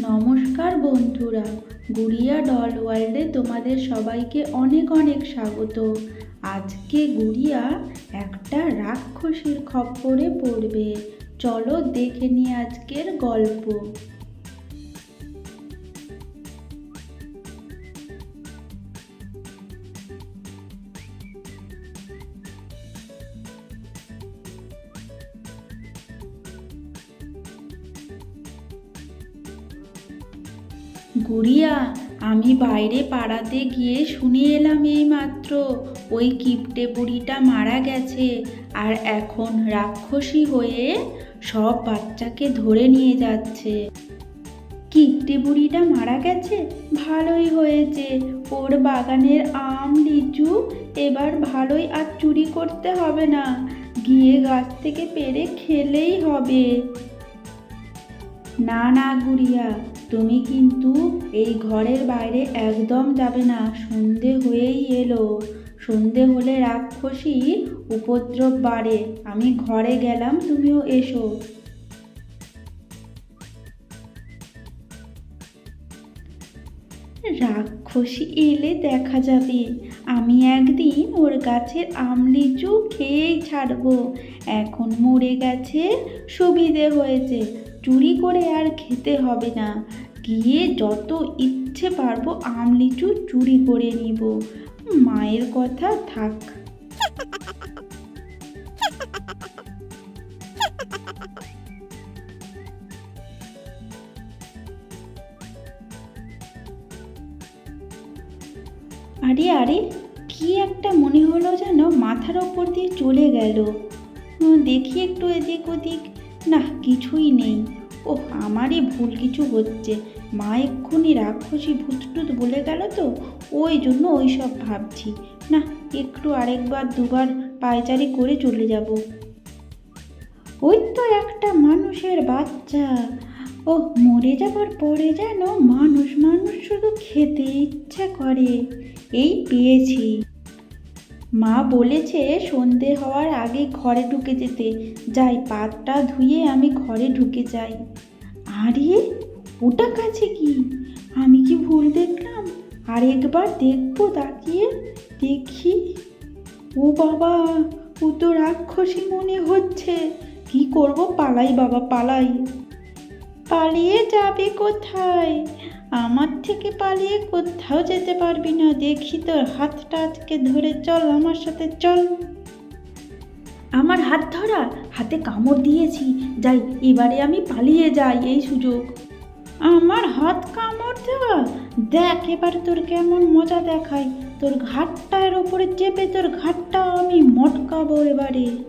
নমস্কার বন্ধুরা, গুড়িয়া ডল ওয়ার্ল্ডে তোমাদের সবাইকে অনেক অনেক স্বাগত। আজকে গুড়িয়া একটা রাক্ষসীর খপ্পরে পড়বে। চলো দেখে নি আজকের গল্প। গুড়িয়া, আমি বাইরে পাড়াতে গিয়ে শুনে এলাম এই মাত্র ওই কিপটে বুড়িটা মারা গেছে, আর এখন রাক্ষসী হয়ে সব বাচ্চাকে ধরে নিয়ে যাচ্ছে। কিপটে বুড়িটা মারা গেছে? ভালোই হয়েছে। ওর বাগানের আম, লিচু এবার ভালোই আর চুরি করতে হবে না। গিয়ে গাছ থেকে পেরে খেলেই হবে। না না, গুড়িয়া তুমি কিন্তু এই ঘরের বাইরে একদম যাবে না। সন্ধে হয়েই এলো। সন্ধে হলে রাক্ষসী উপদ্রব বাড়ে। আমি ঘরে গেলাম, তুমিও এসো। রাক্ষসী এলে দেখা যাবে। আমি একদিন ওর গাছের আমলিচু খেয়েই ছাড়বো। এখন মরে গেছে, সুবিধে হয়েছে। চুরি করে আর খেতে হবে না। গিয়ে যত ইচ্ছে পারব আম লিচু চুরি করে নিব। মায়ের কথা থাক। আরে আরে, কি একটা মনে হলো যেন মাথার ওপর দিয়ে চলে গেল। দেখি একটু এদিক ওদিক। না, কিছুই নেই। ও আমারই ভুল কিছু হচ্ছে। মা এক্ষুনি রাক্ষসী ভূতটুত বলে গেল তো? ওই জন্য ওই সব ভাবছি। না, একটু আরেকবার দুবার পায়চারি করে চলে যাব। ওই তো একটা মানুষের বাচ্চা। ও মরে যাবার পরে যেন মানুষ মানুষ শুধু খেতে ইচ্ছে করে। এই পেয়েছি। মা বলেছে সন্ধে হওয়ার আগে ঘরে ঢুকে যেতে। যাই পাতটা ধুয়ে আমি ঘরে ঢুকে যাই। আরে, ওটা কাছে কি? আমি কি ভুল দেখলাম? আর একবার দেখব তাকিয়ে দেখি। ও বাবা, ও তো রাক্ষসী মনে হচ্ছে। কি করব? পালাই বাবা, পালাই। পালিয়ে যাবে কোথায়? আমার থেকে পালিয়ে কোথাও যেতে পারবি না। দেখি তোর হাতটা আজকে ধরে চল আমার সাথে চল। আমার হাত ধরা? হাতে কামড় দিয়েছি। যাই এবারে আমি পালিয়ে যাই এই সুযোগ। আমার হাত কামড় দেওয়া? দেখ এবার তোর কেমন মজা দেখায়। তোর ঘাটটার ওপরে চেপে তোর ঘাটটা আমি মটকাবো এবারে।